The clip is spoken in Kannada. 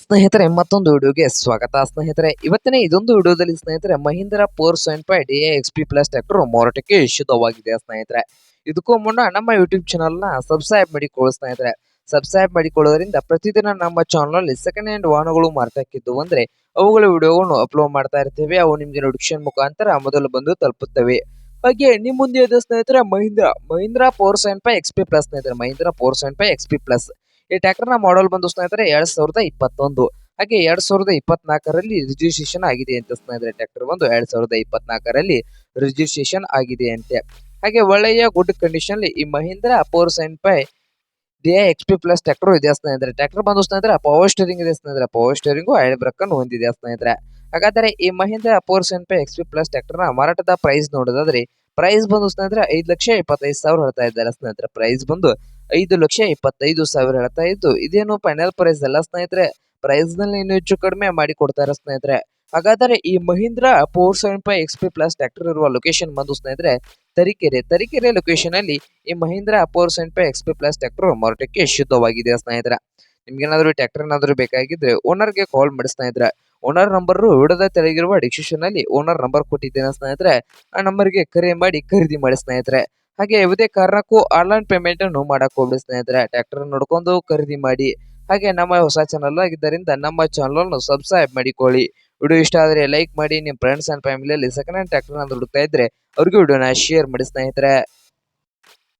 ಸ್ನೇಹಿತರೆ, ಮತ್ತೊಂದು ವಿಡಿಯೋಗೆ ಸ್ವಾಗತ. ಸ್ನೇಹಿತರೆ, ಇವತ್ತಿನ ಇದೊಂದು ವಿಡಿಯೋದಲ್ಲಿ ಸ್ನೇಹಿತರೆ, Mahindra four seven five D X P plus tractor ಮಾರಾಟಕ್ಕೆ ಶುದ್ಧವಾಗಿದೆ ಸ್ನೇಹಿತರೆ. ಇದಕ್ಕೂ ಮುನ್ನ ನಮ್ಮ ಯೂಟ್ಯೂಬ್ ಚಾನಲ್ನ ಸಬ್ಸ್ಕ್ರೈಬ್ ಮಾಡಿಕೊಳ್ಳಿ ಸ್ನೇಹಿತರೆ. ಸಬ್ಸ್ಕ್ರೈಬ್ ಮಾಡಿಕೊಳ್ಳೋದ್ರಿಂದ ಪ್ರತಿದಿನ ನಮ್ಮ ಚಾನಲಲ್ಲಿ ಸೆಕೆಂಡ್ ಹ್ಯಾಂಡ್ ವಾಹನಗಳು ಮಾರಾಟಕ್ಕಿದ್ದು ಅಂದ್ರೆ ಅವುಗಳ ವಿಡಿಯೋಗಳನ್ನು ಅಪ್ಲೋಡ್ ಮಾಡ್ತಾ ಇರ್ತೇವೆ. ಅವು ನಿಮಗೆ ನೋಟಿಫಿಕೇಶನ್ ಮುಖಾಂತರ ಮೊದಲು ಬಂದು ತಲುಪುತ್ತವೆ. ಹಾಗೆ, ನಿಮ್ಮ ಮುಂದೆ ಸ್ನೇಹಿತರೆ, Mahindra. Mahindra four seven five X P plus ಸ್ನೇಹಿತರೆ. Mahindra four seven five X P plus. ಈ ಟ್ರ್ಯಾಕ್ಟರ್ನ ಮಾಡಲ್ ಬಂದು ಸ್ನೇಹಿತರೆ ಎರಡ್ ಸಾವಿರದ ಇಪ್ಪತ್ತೊಂದು. ಹಾಗೆ ಎರಡ್ ಸಾವಿರದ ಇಪ್ಪತ್ನಾಲ್ಕರಲ್ಲಿ ರಿಜಿಸ್ಟ್ರೇಷನ್ ಆಗಿದೆ ಅಂತ ಸ್ನೇಹಿತರೆ ಟ್ರ್ಯಾಕ್ಟರ್ ಬಂದು ಎರಡ್ ಸಾವಿರದ ಇಪ್ಪತ್ನಾಲ್ಕರಲ್ಲಿ ರಿಜಿಸ್ಟ್ರೇಷನ್ ಆಗಿದೆ ಅಂತೆ. ಹಾಗೆ ಒಳ್ಳೆಯ ಗುಡ್ ಕಂಡೀಷನ್ ಈ Mahindra four seven five D X P plus tractor ಇದೆ ಸ್ನೇಹಿತರೆ ಟ್ರ್ಯಾಕ್ಟರ್ ಬಂದು ಸ್ನೇಹಿತರೆ ಪವರ್ ಸ್ಟೇರಿಂಗ್ ಇದೆ ಸ್ನೇಹಿತರೆ ಪವರ್ ಸ್ಟೇರಿಂಗು ಐಡ್ ಬ್ರೇಕರ್ ಅನ್ನು ಹೊಂದಿದೆ ಸ್ನೇಹಿತರೆ ಹಾಗಾದರೆ ಈ Mahindra four seven five X P plus ಟ್ರ್ಯಾಕ್ಟರ್ನ ಮಾರಾಟದ ಪ್ರೈಸ್ ನೋಡೋದಾದ್ರೆ ಪ್ರೈಸ್ ಬಂದು ಸ್ನೇಹಿತರೆ ಐದು ಲಕ್ಷ ಇಪ್ಪತ್ತೈದು ಸಾವಿರ ಹೇಳ್ತಾ ಇದ್ದಾರೆ ಸ್ನೇಹಿತರೆ. ಪ್ರೈಸ್ ಬಂದು ಐದು ಲಕ್ಷ ಇಪ್ಪತ್ತೈದು ಸಾವಿರ ಹೇಳ್ತಾ ಇದ್ದು, ಇದೇನು ಫೈನಲ್ ಪ್ರೈಸ್ ಅಲ್ಲ ಸ್ನೇಹಿತರೆ. ಪ್ರೈಸ್ನಲ್ಲಿ ಇನ್ನೂ ಹೆಚ್ಚು ಕಡಿಮೆ ಮಾಡಿ ಕೊಡ್ತಾರೆ ಸ್ನೇಹಿತರೆ. ಹಾಗಾದರೆ ಈ Mahindra four seven five X P plus tractor ಇರುವ ಲೊಕೇಶನ್ ಬಂದು ಸ್ನೇಹಿತರೆ, ತರೀಕೆರೆ. ತರೀಕೆರೆ ಲೊಕೇಶನ್ ಅಲ್ಲಿ ಈ Mahindra four seven five X P plus tractor ಮಾರಾಟಕ್ಕೆ ಶುದ್ಧವಾಗಿದೆ ಸ್ನೇಹಿತರೆ? ಏನಾದರೂ ಟ್ರ್ಯಾಕ್ಟರ್ ಏನಾದರೂ ಬೇಕಾಗಿದ್ರೆ ಓನರ್ಗೆ ಕಾಲ್ ಮಾಡಿಸ್ತಾ ಸ್ನೇಹಿತರೆ. ಓನರ್ ನಂಬರ್ ವಿಡದ ತೆಳಗಿರುವ ಡಿಸ್ಕ್ರಿಪ್ಷನ್ ಅಲ್ಲಿ ಓನರ್ ನಂಬರ್ ಕೊಟ್ಟಿದ್ದೇನೆ ಸ್ನೇಹಿತರೆ. ಆ ನಂಬರ್ಗೆ ಕರೆ ಮಾಡಿ ಖರೀದಿ ಮಾಡಿ ಸ್ನೇಹಿತರೆ. ಹಾಗೆ ಯಾವುದೇ ಕಾರಣಕ್ಕೂ ಆನ್ಲೈನ್ ಪೇಮೆಂಟ್ ಅನ್ನು ಮಾಡಕ್ ಹೋಗ್ಲಿ ಸ್ನೇಹಿತರೆ. ಟ್ರ್ಯಾಕ್ಟರ್ ನೋಡ್ಕೊಂಡು ಖರೀದಿ ಮಾಡಿ. ಹಾಗೆ ನಮ್ಮ ಹೊಸ ಚಾನಲ್ ಆಗಿದ್ದರಿಂದ ನಮ್ಮ ಚಾನಲ್ ಅನ್ನು ಸಬ್ಸ್ಕ್ರೈಬ್ ಮಾಡಿಕೊಳ್ಳಿ. ವಿಡಿಯೋ ಇಷ್ಟ ಆದರೆ ಲೈಕ್ ಮಾಡಿ. ನಿಮ್ಮ ಫ್ರೆಂಡ್ಸ್ ಅಂಡ್ ಫ್ಯಾಮಿಲಿಯಲ್ಲಿ ಸೆಕೆಂಡ್ ಹ್ಯಾಂಡ್ ಟ್ರ್ಯಾಕ್ಟರ್ ಹುಡುಕ್ತಾ ಇದ್ರೆ ಅವ್ರಿಗೂ ವಿಡಿಯೋನ ಶೇರ್ ಮಾಡಿ ಸ್ನೇಹಿತರೆ.